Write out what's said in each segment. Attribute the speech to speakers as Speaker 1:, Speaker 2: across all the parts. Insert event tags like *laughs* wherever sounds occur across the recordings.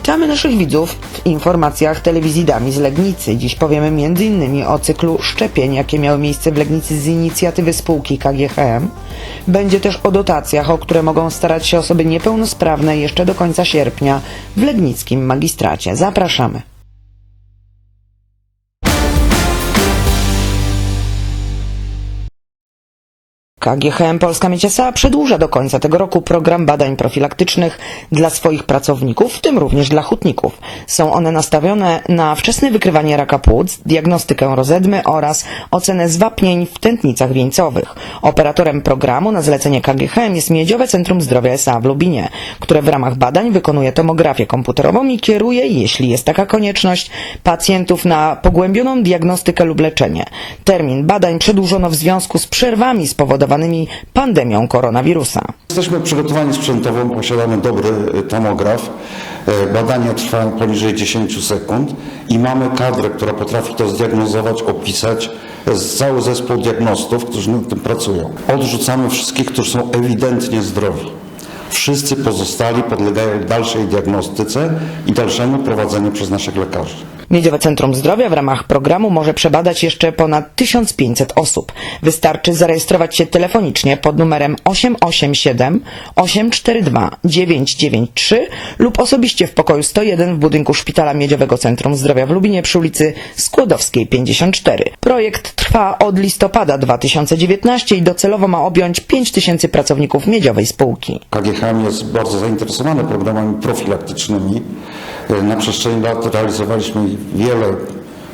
Speaker 1: Witamy naszych widzów w informacjach telewizji Dami z Legnicy. Dziś powiemy m.in. o cyklu szczepień, jakie miały miejsce w Legnicy z inicjatywy spółki KGHM. Będzie też o dotacjach, o które mogą starać się osoby niepełnosprawne jeszcze do końca sierpnia w Legnickim Magistracie. Zapraszamy. KGHM Polska Miedź S.A. przedłuża do końca tego roku program badań profilaktycznych dla swoich pracowników, w tym również dla hutników. Są one nastawione na wczesne wykrywanie raka płuc, diagnostykę rozedmy oraz ocenę zwapnień w tętnicach wieńcowych. Operatorem programu na zlecenie KGHM jest Miedziowe Centrum Zdrowia S.A. w Lubinie, które w ramach badań wykonuje tomografię komputerową i kieruje, jeśli jest taka konieczność, pacjentów na pogłębioną diagnostykę lub leczenie. Termin badań przedłużono w związku z przerwami spowodowanymi pandemią koronawirusa.
Speaker 2: Jesteśmy przygotowani sprzętowo, posiadamy dobry y, tomograf. E, Badania trwają poniżej 10 sekund i mamy kadrę, która potrafi to zdiagnozować, opisać. Cały zespół diagnostów, którzy nad tym pracują. Odrzucamy wszystkich, którzy są ewidentnie zdrowi. Wszyscy pozostali podlegają dalszej diagnostyce i dalszemu prowadzeniu przez naszych lekarzy.
Speaker 1: Miedziowe Centrum Zdrowia w ramach programu może przebadać jeszcze ponad 1500 osób. Wystarczy zarejestrować się telefonicznie pod numerem 887 842 993 lub osobiście w pokoju 101 w budynku Szpitala Miedziowego Centrum Zdrowia w Lubinie przy ulicy Skłodowskiej 54. Projekt trwa od listopada 2019 i docelowo ma objąć 5000 pracowników miedziowej spółki.
Speaker 2: KGHM jest bardzo zainteresowany programami profilaktycznymi. Na przestrzeni lat realizowaliśmy wiele,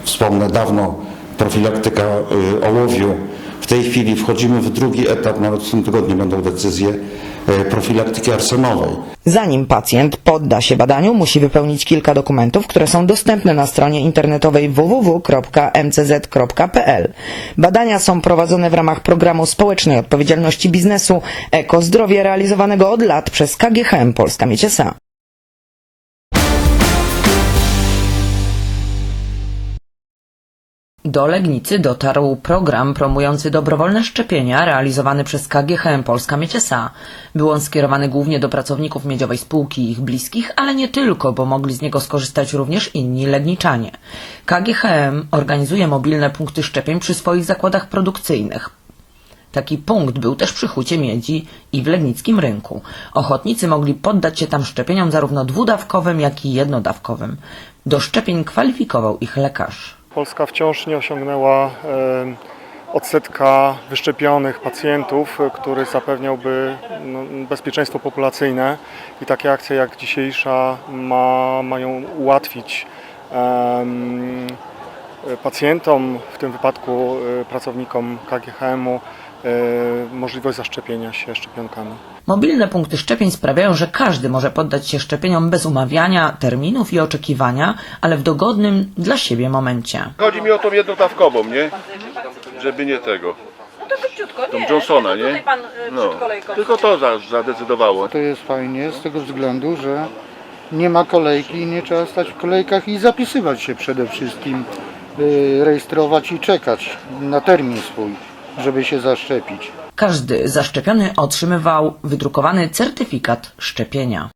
Speaker 2: wspomnę dawno, profilaktyka y, ołowiu. W tej chwili wchodzimy w drugi etap, nawet w tym tygodniu będą decyzje y, profilaktyki arsenowej.
Speaker 1: Zanim pacjent podda się badaniu, musi wypełnić kilka dokumentów, które są dostępne na stronie internetowej www.mcz.pl. Badania są prowadzone w ramach programu społecznej odpowiedzialności biznesu Eko Zdrowie realizowanego od lat przez KGHM Polska Miedź Do Legnicy dotarł program promujący dobrowolne szczepienia realizowany przez KGHM Polska Miedź S.A. Był on skierowany głównie do pracowników miedziowej spółki i ich bliskich, ale nie tylko, bo mogli z niego skorzystać również inni legniczanie. KGHM organizuje mobilne punkty szczepień przy swoich zakładach produkcyjnych. Taki punkt był też przy Hucie Miedzi i w Legnickim Rynku. Ochotnicy mogli poddać się tam szczepieniom zarówno dwudawkowym, jak i jednodawkowym. Do szczepień kwalifikował ich lekarz.
Speaker 3: Polska wciąż nie osiągnęła odsetka wyszczepionych pacjentów, e, który zapewniałby no, bezpieczeństwo populacyjne. I takie akcje jak dzisiejsza ma, mają ułatwić e, pacjentom, w tym wypadku e, pracownikom KGHM-u, możliwość zaszczepienia się szczepionkami.
Speaker 1: Mobilne punkty szczepień sprawiają, że każdy może poddać się szczepieniom bez umawiania, terminów i oczekiwania, ale w dogodnym dla siebie momencie.
Speaker 4: Chodzi mi o tą jednodawkową, nie? Żeby nie tego.
Speaker 5: No to szybciutko,
Speaker 4: Tą
Speaker 5: nie.
Speaker 4: Johnsona, nie?
Speaker 5: Tutaj pan y,
Speaker 4: No.
Speaker 5: przed kolejką.
Speaker 4: Tylko to za- zadecydowało.
Speaker 6: To jest fajnie z tego względu, że nie ma kolejki i nie trzeba stać w kolejkach i zapisywać się przede wszystkim, yy, rejestrować i czekać na termin swój, żeby się zaszczepić.
Speaker 1: Każdy zaszczepiony otrzymywał wydrukowany certyfikat szczepienia.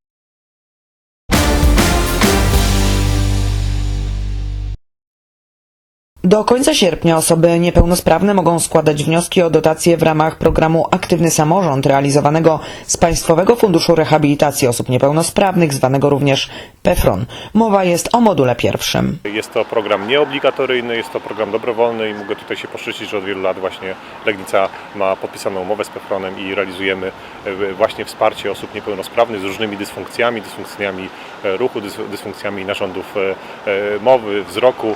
Speaker 1: Do końca sierpnia osoby niepełnosprawne mogą składać wnioski o dotacje w ramach programu Aktywny Samorząd realizowanego z Państwowego Funduszu Rehabilitacji Osób Niepełnosprawnych, zwanego również PEFRON. Mowa jest o module pierwszym.
Speaker 7: Jest to program nieobligatoryjny, jest to program dobrowolny i mogę tutaj się poszczycić, że od wielu lat właśnie Legnica ma podpisaną umowę z Pefronem i realizujemy e, właśnie wsparcie osób niepełnosprawnych z różnymi dysfunkcjami, dysfunkcjami e, ruchu, dys- dysfunkcjami narządów e, mowy, wzroku,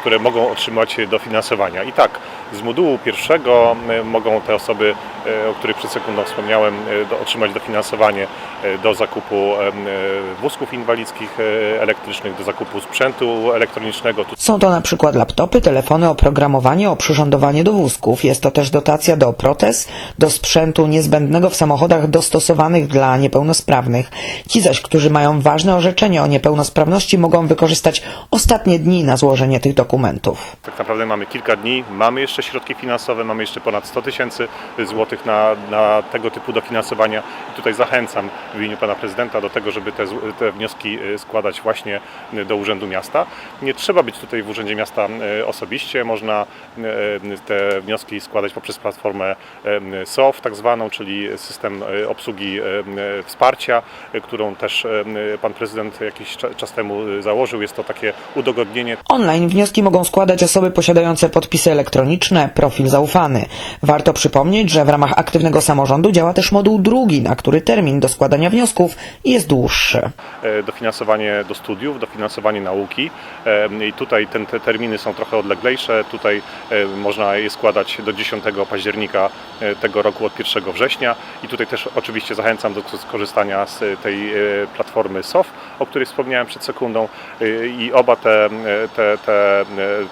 Speaker 7: które mogą otrzymać dofinansowania. I tak, z modułu pierwszego e, mogą te osoby, e, o których przed sekundą wspomniałem, e, otrzymać dofinansowanie e, do zakupu e, wózków inwalidzkich e, elektrycznych, do zakupu sprzętu elektronicznego.
Speaker 1: Są to na przykład laptopy, telefony, oprogramowanie, oprzyrządowanie do wózków. Jest to też dotacja do protez, do sprzętu niezbędnego w samochodach dostosowanych dla niepełnosprawnych. Ci zaś, którzy mają ważne orzeczenie o niepełnosprawności mogą wykorzystać ostatnie dni na złożenie tych dokumentów.
Speaker 7: Tak naprawdę mamy kilka dni, mamy jeszcze środki finansowe, mamy jeszcze ponad 100 tysięcy złotych na, na tego typu dofinansowania i tutaj zachęcam w imieniu pana prezydenta do tego, żeby te, te wnioski e, składać właśnie e, do Urzędu Miasta. Nie trzeba być tutaj w Urzędzie Miasta e, osobiście, można te wnioski składać poprzez platformę SOF tak zwaną, czyli system obsługi wsparcia, którą też pan prezydent jakiś cza- czas temu założył. Jest to takie udogodnienie
Speaker 1: Online wnioski mogą składać osoby posiadające podpisy elektroniczne, profil zaufany. Warto przypomnieć, że w ramach aktywnego samorządu działa też moduł drugi, na który termin do składania wniosków jest dłuższy.
Speaker 7: e, dofinansowanie do studiów, dofinansowanie nauki E, i tutaj ten, te terminy są trochę odleglejsze. Tutaj e, można je składać do 10 października tego roku od 1 września i tutaj też oczywiście zachęcam do skorzystania z tej platformy SOF, o której wspomniałem przed sekundą i oba te, te, te, e,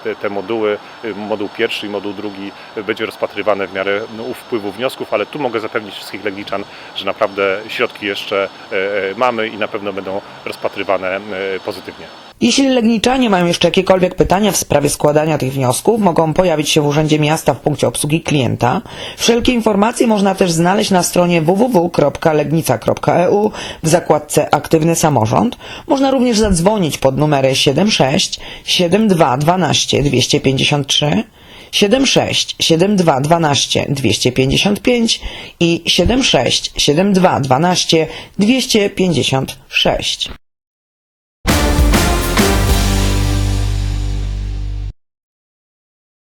Speaker 7: te, te moduły, e, moduł pierwszy i moduł drugi e, będzie rozpatrywane w miarę no, wpływu wniosków, ale tu mogę zapewnić wszystkich Legniczan, że naprawdę środki jeszcze e, e, mamy i na pewno będą rozpatrywane e, pozytywnie.
Speaker 1: Jeśli Legniczanie mają jeszcze jakiekolwiek pytania w sprawie składania tych wniosków, mogą pojawić się w Urzędzie Miasta w punkcie obsługi klienta. Wszelkie informacje można też znaleźć na stronie www.legnica.eu w zakładce Aktywny Samorząd. Można również zadzwonić pod numery 76 72 12 253 76 72 12 255 i 76 72 12 256.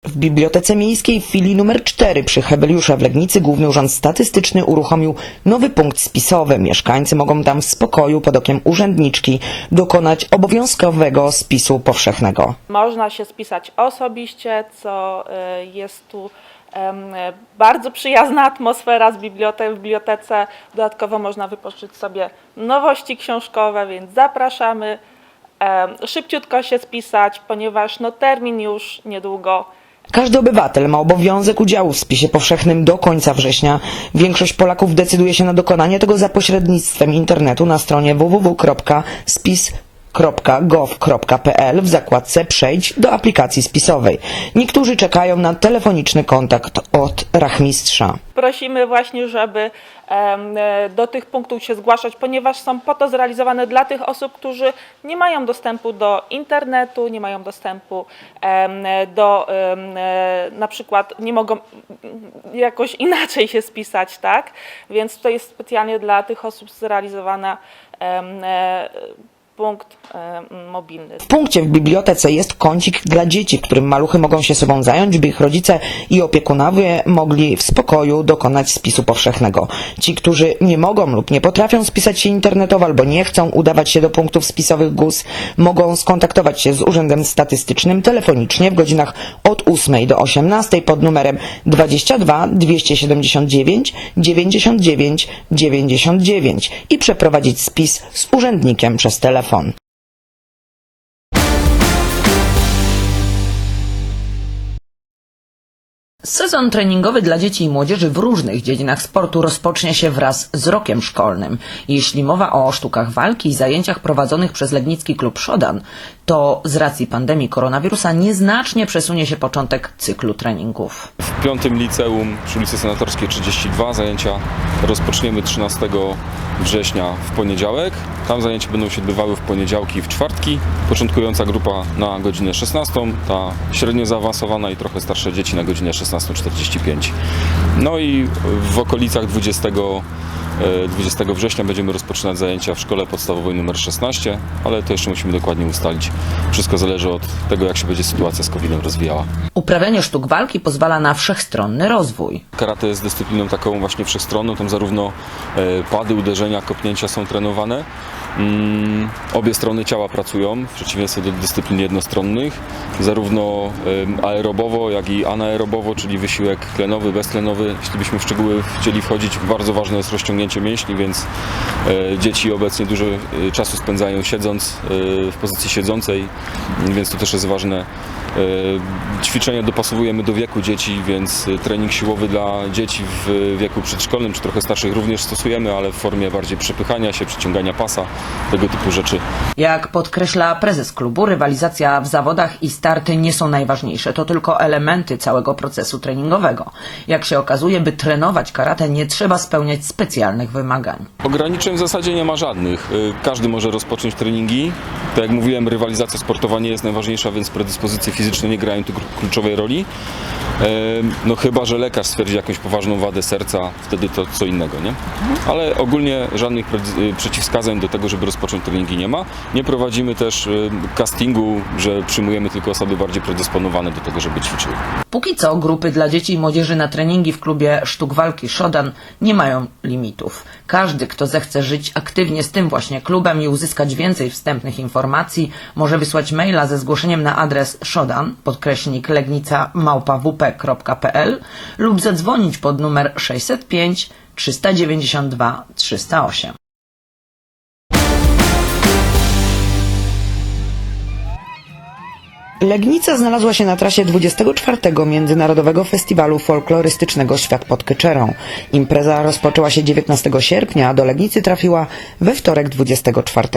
Speaker 1: W Bibliotece Miejskiej w filii numer 4 przy Hebeliusza w Legnicy Główny Urząd Statystyczny uruchomił nowy punkt spisowy. Mieszkańcy mogą tam w spokoju pod okiem urzędniczki dokonać obowiązkowego spisu powszechnego.
Speaker 5: Można się spisać osobiście, co y, jest tu bardzo przyjazna atmosfera z w bibliotece. Dodatkowo można wypożyczyć sobie nowości książkowe, więc zapraszamy. Szybciutko się spisać, ponieważ no, termin już niedługo
Speaker 1: Każdy obywatel ma obowiązek udziału w spisie powszechnym do końca września. Większość Polaków decyduje się na dokonanie tego za pośrednictwem internetu na stronie www.spis.gov.pl w zakładce Przejdź do aplikacji spisowej. Niektórzy czekają na telefoniczny kontakt od rachmistrza.
Speaker 5: prosimy właśnie, żeby e, do tych punktów się zgłaszać, ponieważ są po to zrealizowane dla tych osób, którzy nie mają dostępu do internetu, nie mają dostępu em, do e, na przykład nie mogą jakoś *laughs* inaczej się spisać, tak? Więc to jest specjalnie dla tych osób zrealizowana e, punkt em, mobilny.
Speaker 1: W punkcie w bibliotece jest kącik dla dzieci, którym maluchy mogą się sobą zająć, by ich rodzice i opiekunowie mogli w spokoju dokonać spisu powszechnego. Ci, którzy nie mogą lub nie potrafią spisać się internetowo albo nie chcą udawać się do punktów spisowych GUS, mogą skontaktować się z Urzędem Statystycznym telefonicznie w godzinach od 8 do 18 pod numerem 22 279 99 99 i przeprowadzić spis z urzędnikiem przez telefon. Sezon treningowy dla dzieci i młodzieży w różnych dziedzinach sportu rozpocznie się wraz z rokiem szkolnym. Jeśli mowa o sztukach walki i zajęciach prowadzonych przez Legnicki Klub Szodan, to z racji pandemii koronawirusa nieznacznie przesunie się początek cyklu treningów.
Speaker 8: W piątym liceum przy ulicy Senatorskiej 32 zajęcia rozpoczniemy 13 września w poniedziałek. Tam zajęcia będą się odbywały w poniedziałki i w czwartki. Początkująca grupa na godzinę 16, ta średnio zaawansowana i trochę starsze dzieci na godzinę 16.45. No i w okolicach 20 e, 20 września będziemy rozpoczynać zajęcia w szkole podstawowej numer 16, ale to jeszcze musimy dokładnie ustalić. Wszystko zależy od tego, jak się będzie sytuacja z COVID-em rozwijała.
Speaker 1: Uprawianie sztuk walki pozwala na wszechstronny rozwój.
Speaker 8: Karate jest dyscypliną taką właśnie wszechstronną, tam zarówno e, pady, uderzenia, kopnięcia są trenowane. Mm, obie strony ciała pracują, w przeciwieństwie do dyscyplin jednostronnych, zarówno em, aerobowo, jak i anaerobowo, czyli wysiłek tlenowy, beztlenowy. Jeśli byśmy w szczegóły chcieli wchodzić, bardzo ważne jest rozciągnięcie rozciągnięcie mięśni, więc e, dzieci obecnie dużo e, czasu spędzają siedząc e, w pozycji siedzącej, więc to też jest ważne. Ćwiczenia dopasowujemy do wieku dzieci, więc trening siłowy dla dzieci w wieku przedszkolnym czy trochę starszych również stosujemy, ale w formie bardziej przepychania się, przyciągania pasa, tego typu rzeczy.
Speaker 1: Jak podkreśla prezes klubu, rywalizacja w zawodach i starty nie są najważniejsze, to tylko elementy całego procesu treningowego. Jak się okazuje, by trenować karate nie trzeba spełniać specjalnych wymagań.
Speaker 8: Ograniczeń w zasadzie nie ma żadnych. Y, Każdy może rozpocząć treningi. Tak jak mówiłem, rywalizacja sportowa nie jest najważniejsza, więc predyspozycje fizyczne nie grają tu kluczowej roli. No chyba, że lekarz stwierdzi jakąś poważną wadę serca, wtedy to co innego, nie? Ale ogólnie żadnych y, przeciwwskazań do tego, żeby rozpocząć treningi nie ma. Nie prowadzimy też y, castingu, że przyjmujemy tylko osoby bardziej predysponowane do tego, żeby ćwiczyły.
Speaker 1: Póki co grupy dla dzieci i młodzieży na treningi w klubie sztuk walki Shodan nie mają Każdy, kto zechce żyć aktywnie z tym właśnie klubem i uzyskać więcej wstępnych informacji, może wysłać maila ze zgłoszeniem na adres shodan, podkreśnik legnica małpawp.pl lub zadzwonić pod numer 605 392 308. Legnica znalazła się na trasie 24. Międzynarodowego Festiwalu Folklorystycznego Świat pod Kyczerą. Impreza rozpoczęła się 19 sierpnia, a do Legnicy trafiła we wtorek 24.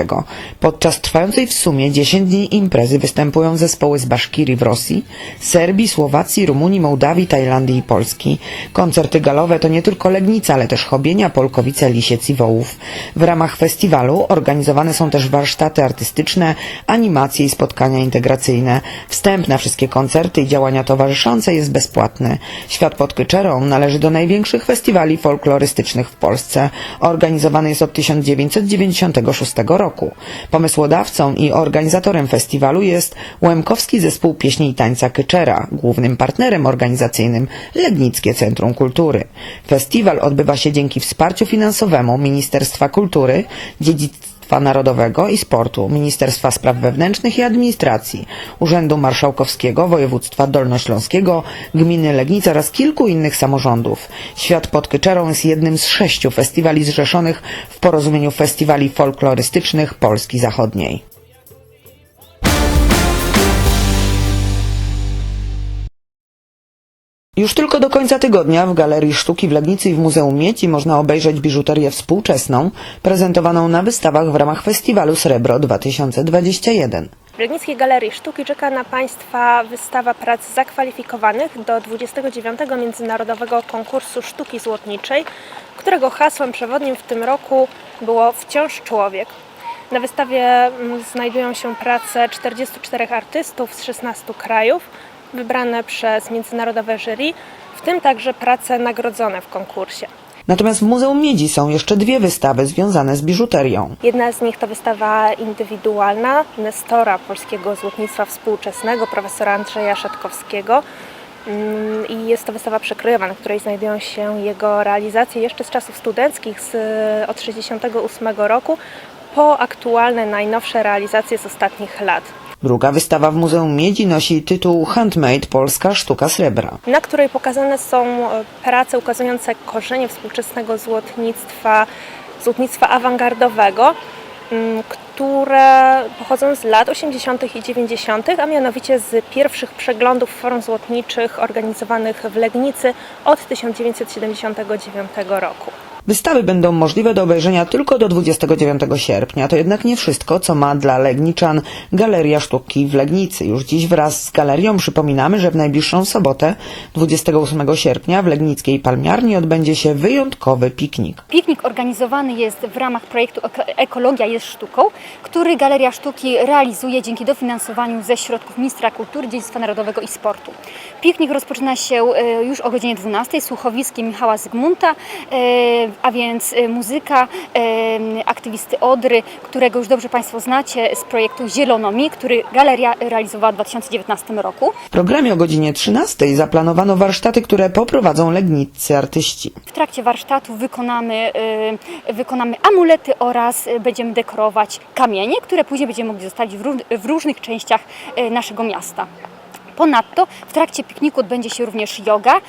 Speaker 1: Podczas trwającej w sumie 10 dni imprezy występują zespoły z Baszkirii w Rosji, Serbii, Słowacji, Rumunii, Mołdawii, Tajlandii i Polski. Koncerty galowe to nie tylko Legnica, ale też Chobienia, Polkowice, Lisiec i Wołów. W ramach festiwalu organizowane są też warsztaty artystyczne, animacje i spotkania integracyjne. Wstęp na wszystkie koncerty i działania towarzyszące jest bezpłatny. Świat pod Kyczerą należy do największych festiwali folklorystycznych w Polsce. Organizowany jest od 1996 roku. Pomysłodawcą i organizatorem festiwalu jest Łemkowski Zespół Pieśni i Tańca Kyczera, głównym partnerem organizacyjnym Legnickie Centrum Kultury. Festiwal odbywa się dzięki wsparciu finansowemu Ministerstwa Kultury, Dziedzictwa Narodowego i Sportu, Ministerstwa Spraw Wewnętrznych i Administracji, Urzędu Marszałkowskiego, Województwa Dolnośląskiego, Gminy Legnica oraz kilku innych samorządów. Świat pod Kyczerą jest jednym z sześciu festiwali zrzeszonych w porozumieniu festiwali folklorystycznych Polski Zachodniej. Już tylko do końca tygodnia w Galerii Sztuki w Legnicy i w Muzeum Miedzi można obejrzeć biżuterię współczesną, prezentowaną na wystawach w ramach festiwalu Srebro 2021.
Speaker 9: W Legnickiej Galerii Sztuki czeka na Państwa wystawa prac zakwalifikowanych do 29. Międzynarodowego Konkursu Sztuki Złotniczej, którego hasłem przewodnim w tym roku było Wciąż Człowiek. Na wystawie mm, znajdują się prace 44 artystów z 16 krajów, wybrane przez międzynarodowe jury, w tym także prace nagrodzone w konkursie.
Speaker 1: Natomiast w Muzeum Miedzi są jeszcze dwie wystawy związane z biżuterią.
Speaker 9: Jedna z nich to wystawa indywidualna Nestora polskiego złotnictwa współczesnego, profesora Andrzeja Szatkowskiego. Mm, I jest to wystawa przekrojowa, na której znajdują się jego realizacje jeszcze z czasów studenckich, z, od 1968 roku, po aktualne, najnowsze realizacje z ostatnich lat.
Speaker 1: Druga wystawa w Muzeum Miedzi nosi tytuł Handmade Polska Sztuka Srebra.
Speaker 9: na której pokazane są e, prace ukazujące korzenie współczesnego złotnictwa, złotnictwa awangardowego, mm, które pochodzą z lat 80. i 90., a mianowicie z pierwszych przeglądów form złotniczych organizowanych w Legnicy od 1979 roku.
Speaker 1: Wystawy będą możliwe do obejrzenia tylko do 29 sierpnia. To jednak nie wszystko, co ma dla Legniczan Galeria Sztuki w Legnicy. Już dziś wraz z galerią przypominamy, że w najbliższą sobotę, 28 sierpnia w Legnickiej Palmiarni odbędzie się wyjątkowy piknik.
Speaker 10: Piknik organizowany jest w ramach projektu Eko- Ekologia jest sztuką, który Galeria Sztuki realizuje dzięki dofinansowaniu ze środków Ministra Kultury, Dziedzictwa Narodowego i Sportu. Piknik rozpoczyna się e, już o godzinie 12 słuchowiskiem Michała Zygmunta, e, a więc e, muzyka aktywisty Odry, którego już dobrze Państwo znacie z projektu Zielonomi, który Galeria realizowała w 2019 roku.
Speaker 1: W programie o godzinie 13 zaplanowano warsztaty, które poprowadzą legniccy artyści.
Speaker 10: W trakcie warsztatu wykonamy, y, wykonamy amulety oraz y, będziemy dekorować kamienie, które później będziemy mogli zostawić w, ró- w różnych częściach y, naszego miasta. Ponadto w trakcie pikniku odbędzie się również yoga e,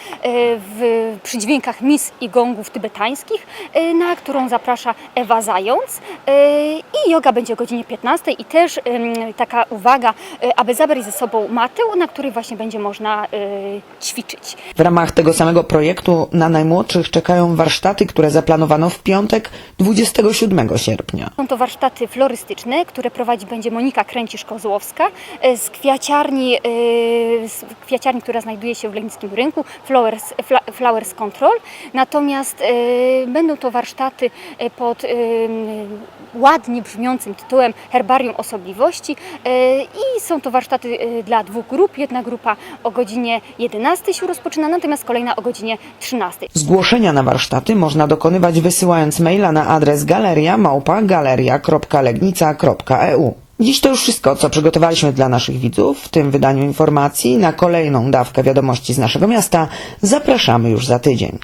Speaker 10: w, przy dźwiękach mis i gongów tybetańskich, e, na którą zaprasza Ewa Zając. E, I yoga będzie o godzinie 15 i też taka uwaga, aby zabrać ze sobą matę, na której właśnie będzie można ćwiczyć.
Speaker 1: W ramach tego samego projektu na najmłodszych czekają warsztaty, które zaplanowano w piątek 27 sierpnia.
Speaker 10: Są to warsztaty florystyczne, które prowadzi będzie Monika Kręcisz-Kozłowska z kwiaciarni, kwiaciarni, która znajduje się w Legnickim Rynku, Flowers, Flowers Control. Natomiast e, będą to warsztaty e, pod e, ładnie brzmiącym tytułem Herbarium Osobliwości i są to warsztaty dla dwóch grup. Jedna grupa o godzinie 11 się rozpoczyna, natomiast kolejna o godzinie 13.
Speaker 1: Zgłoszenia na warsztaty można dokonywać wysyłając maila na adres galeria małpa galeria.legnica.eu. Dziś to już wszystko, co przygotowaliśmy dla naszych widzów. W tym wydaniu informacji na kolejną dawkę wiadomości z naszego miasta zapraszamy już za tydzień.